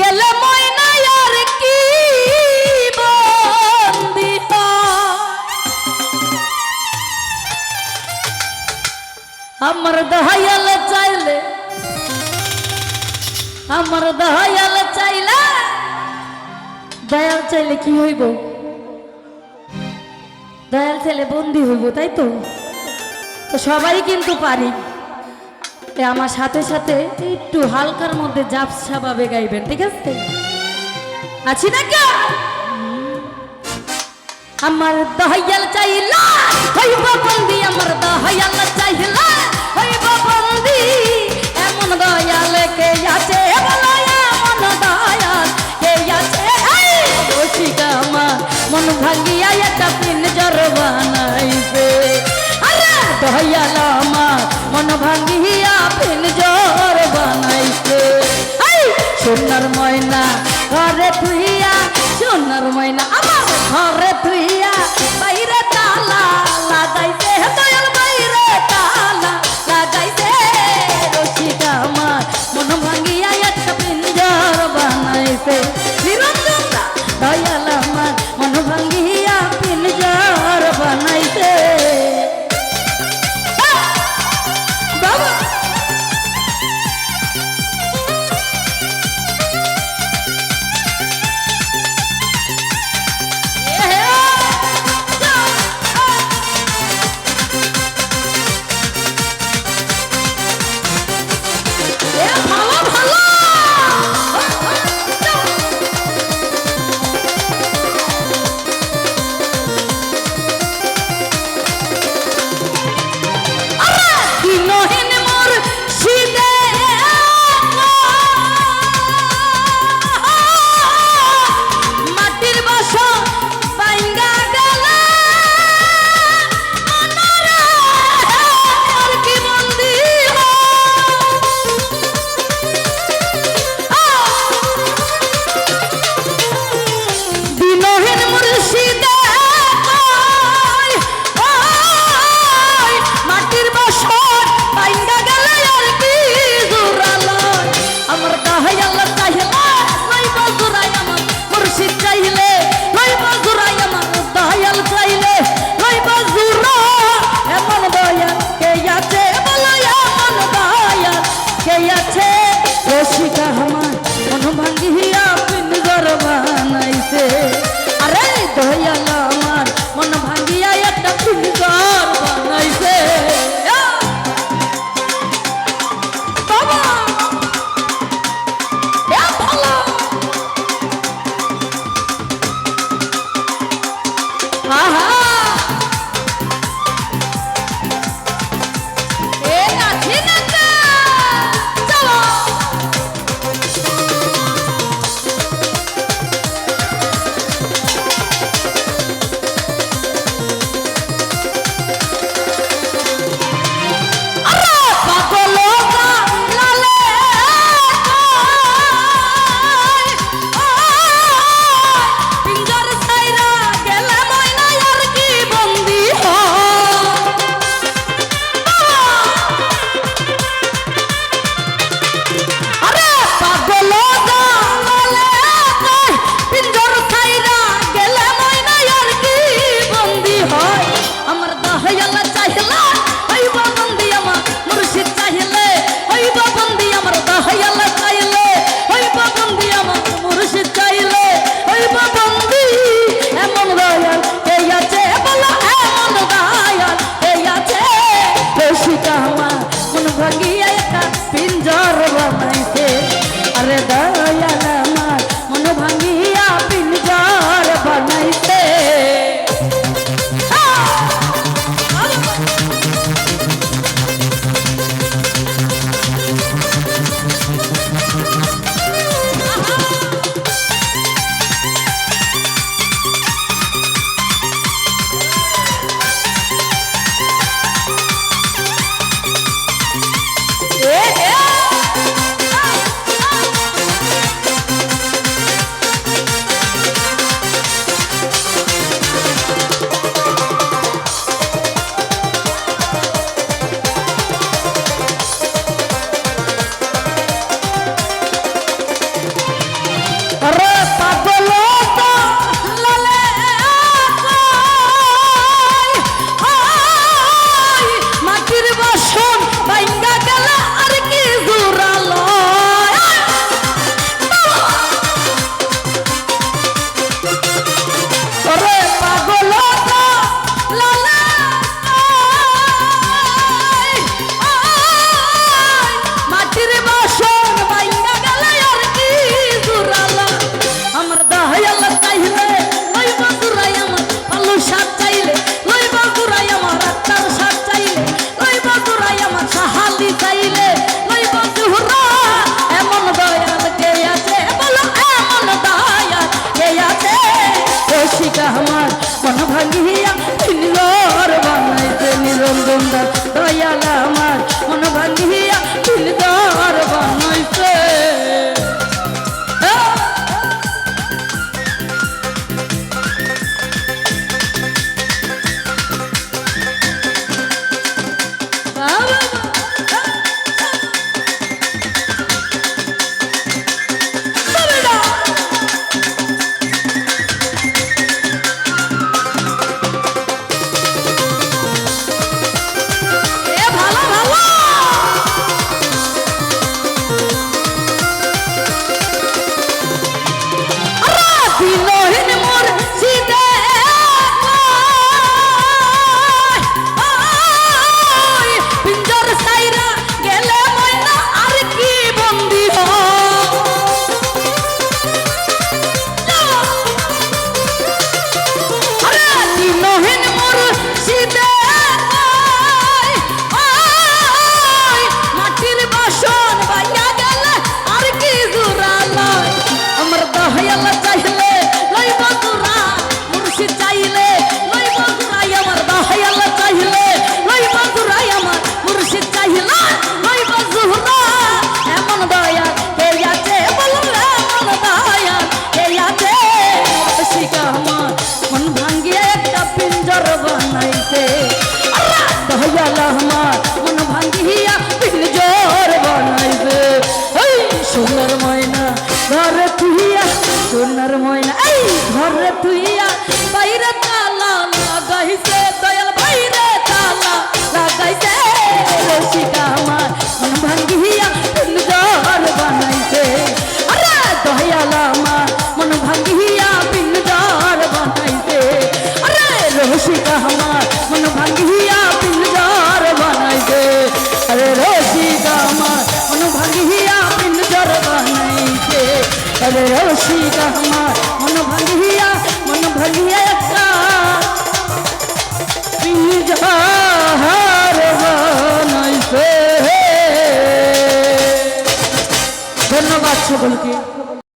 গেলে আর কি বন্দিতা? আমার দহাইয়াল চাইলে, আমার দহাইয়াল চাইলে, দয়াল চাইলে কি হইব? দয়াল চাইলে বন্দি হইব, তাই তো সবাই কিন্তু পারি। আমার সাথে সাথে একটু হালকার মধ্যে জাপসা ভাবে গাইবেন, ঠিক আছে? আছি না কেউ? আমার দহাইয়াল চাইলা, হইব বন্দি, আমার দহাইয়াল চাইলা, হইব বন্দি। এমন দয়াল কে আছে বলো, এমন দয়াল কে আছে? রসিকা আমার, মন ভাঙ্গিয়া একটা পিনজর বানাইছে আরে হইয়া আমার মন ভাঙ্গিয়া জ্বর বানাইছে সোনার ময়না ঘরে তুইয়া সোনার ময়না আমার ঘরে তুইয়া este তুইয়া বাইরে তালা লাগাইছে দয়াল বাইরে তালা লাগাইছে রসিকা আমার মন ভাঙ্গিয়া পিঞ্জর বানাইছে আরে দয়াল আমার মন ভাঙ্গিয়া পিঞ্জর বানাইছে আরে রসিকা আমার মন ভাঙ্গিয়া পিঞ্জর বানাইছে আরে রসিকা আমার মন ভাঙ্গিয়া পিঞ্জর বানাইছে রসিকা আমার মন ভাঙ্গিয়া মন ভাঙ্গিয়া একটা পিঞ্জর বানাইছে ধন্যবাদ সকলকে